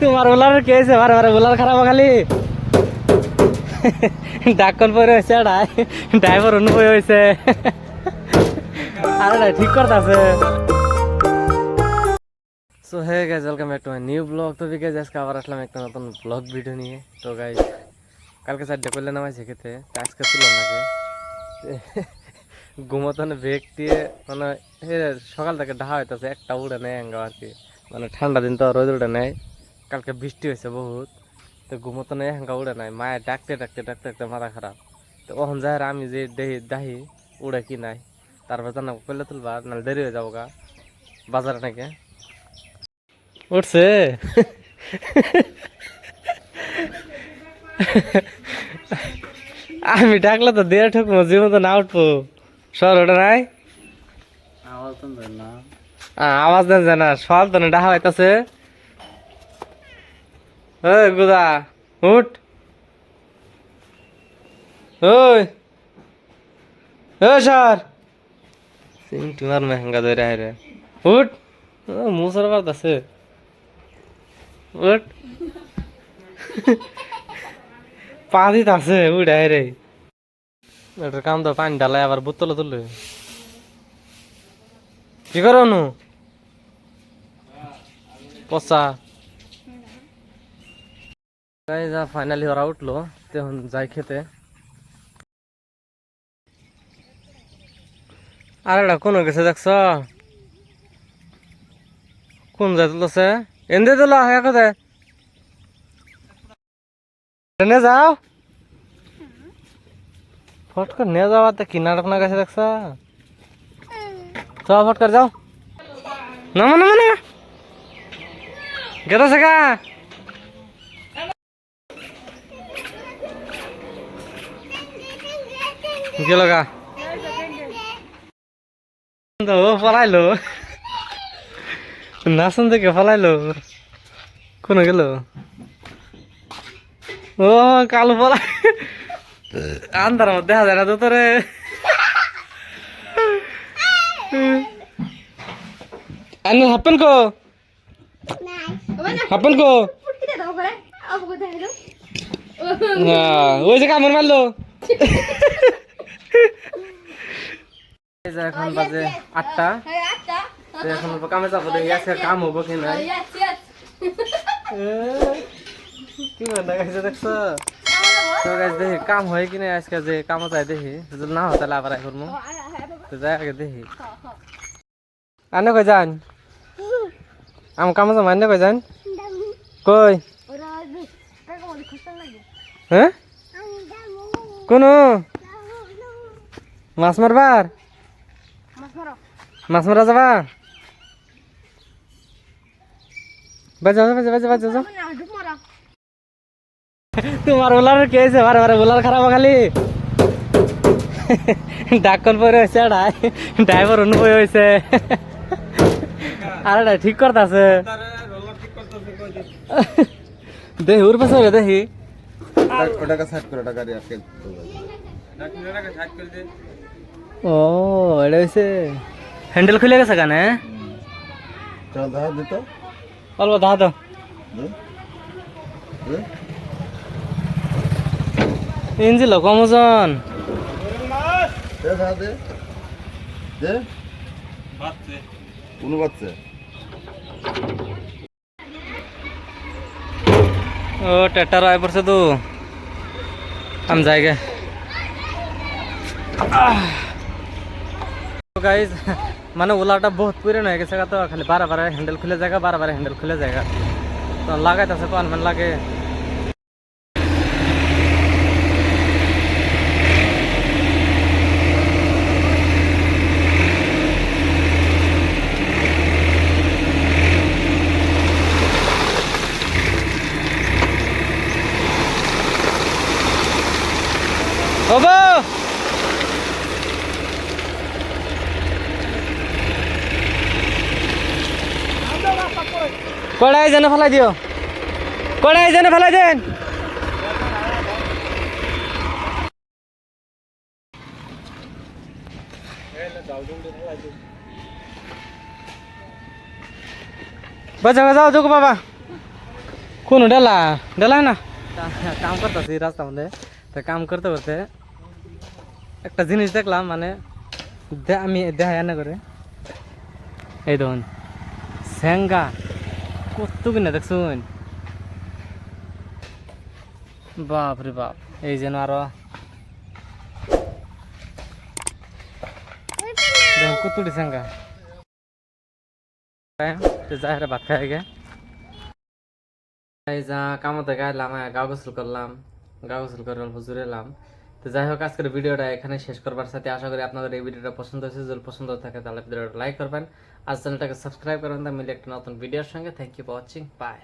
তোমার ওলার কে হয়েছে? বারে ওলার খারাপ খালি ডাক্কন পরে হয়েছে ড্রাইভার অনুভব হয়েছে। আরে না ঠিক করতে আছে so hey guys welcome back to my new blog তো বিকাজ আজকে আবার আসলাম একটা নতুন ব্লগ ভিডিও নিয়ে। তো গাইজ কালকে চারটে করলে নামাইছে খেতে আজকে ছিল নাকি ঘুমোতে বেগ দিয়ে মানে এ সকাল থেকে ঢাহা হইতেছে, একটা উড়ে নেয় আর কি। মানে ঠান্ডা দিন তো রোদ উড়ে নেয়। কালকে বৃষ্টি হয়েছে বহুত তো ঘুমোতে নেই হেঙ্গা উড়ে নাই। মায়ের ডাকতে ডাকতে ডাকতে ডাকতে মাথা খারাপ। তো ওখান যাই আমি যে দেহি দাহি উড়ে কি নাই তারপর জানা পেলে তুলবা নাহলে দেরি হয়ে যাব গা বাজারে নাকি উঠছে আমি ডাকলে তো দিয়ে ঠুকবো জীবন তো না উঠবো। সর ওটা নাই? আ, আওয়াজ দেন যে না সল তো না ডাহা হইতাছে। ওই গুদা উঠ। ওই। ও সর সিং তোমার মেহঙ্গা ধরে আয় রে। উঠ। মুসর পারতাছে উঠ। পা দিতে আছে উঠ আয় রে এটার কাম তো পানি ঢালাই আবার বোতলে তুললে কি করো নু? পচা। যা ফাইনালি ওরা উঠল তখন যাই খেতে আর এটা কোন গেছে দেখছ কোন যাই তুলছে এনে তুল এক দে এনে যাও ফটকর নিয়ে যাওয়া তো কি নাটক না গেছে দেখছ চল ফটকর যাও নামা নামা নামা গেছে গা গেল গা তো ফলাইলো নাচন থেকে ফলাইলো কোন গেল? ও কালো ফলাই আন্ধার মধ্যে দেখা যায় না তো তোরে। আন্য হাপ্পেন কো? হাপ্পেন কো? ওই যে কামড় মারলো। এখন বাজে আটটা। এখন কামে যাব দেখি আজকে কাম হব কি নাই। কি মনে দেখছ? তো দেখি কাম হয় কি নাই আজকে যে কামে যাই দেখি। যদি না হয় তাহলে আবার আই করব তো যাই আগে দেখি। আনে কই যান? আম কামে যাব আনে কই যান? কই? হ্যাঁ? কোনো? মাছ মারবার? মাছ মারা। যাবা? বাজা বাজা বাজা বাজা যাও তোমার ওলার কে হয়েছে? বারে বারে ওলার খারাপ খালি। ডাক্কন পরে হয়েছে ড্রাইভার অনুভব হয়েছে। আরে না ঠিক করতে আছে দেখি ওর পাশে হলে দেখি ওটাকে সাইড করে ওটা গাড়ি আটকে ও এটা হয়েছে হ্যান্ডেল খুলে গেছে কানে চল দেখা দিত অল্প দাও দাও। ইঞ্জিল কম ওজন। দে দে। কোনো বাচ্চা? ও ট্রেক্টর আয় পড়ছে তো। আমি যাইগে গাইজ মানে ওলাটা বহুত পুরান হয়ে গেছে তো খালি বারে বারে হ্যান্ডেল খুলে জায়গা বারে বারে হ্যান্ডেল খুলে জায়গা তো লাগাইতেছে পান মান লাগে বাবা কড়াই যেন ফেলাই দিও। কড়াই যেন ফেলাই দেন। বাজা বাজাও যোগ বাবা। কোন ডেলা? ডেলা না? কাম করতেছি রাস্তার মধ্যে তা কাম করতে করতে একটা জিনিস দেখলাম মানে আমি দেখা এনে করে। এই দেখুন স্যাঙ্গা কত কিনা দেখছুন? বাপ রে বাপ, এই যেন আরও দেখুন কতটি স্যাঙ্গা যাই হারে ভাত খাই গে যা কামতে গাইলাম গা গোসল করলাম, গা গোসল করে জুড়ে এলাম। যাই হোক, আজকের ভিডিওটা এখানে শেষ করবার সাথে আশা করি আপনাদের এই ভিডিওটা পছন্দ হয়েছে। যদি পছন্দ থাকে, তাহলে ভিডিওটা লাইক করবেন। আর চ্যানেলটাকে সাবস্ক্রাইব করবেন, তা মিলে একটা নতুন ভিডিওর সঙ্গে। Thank you for watching bye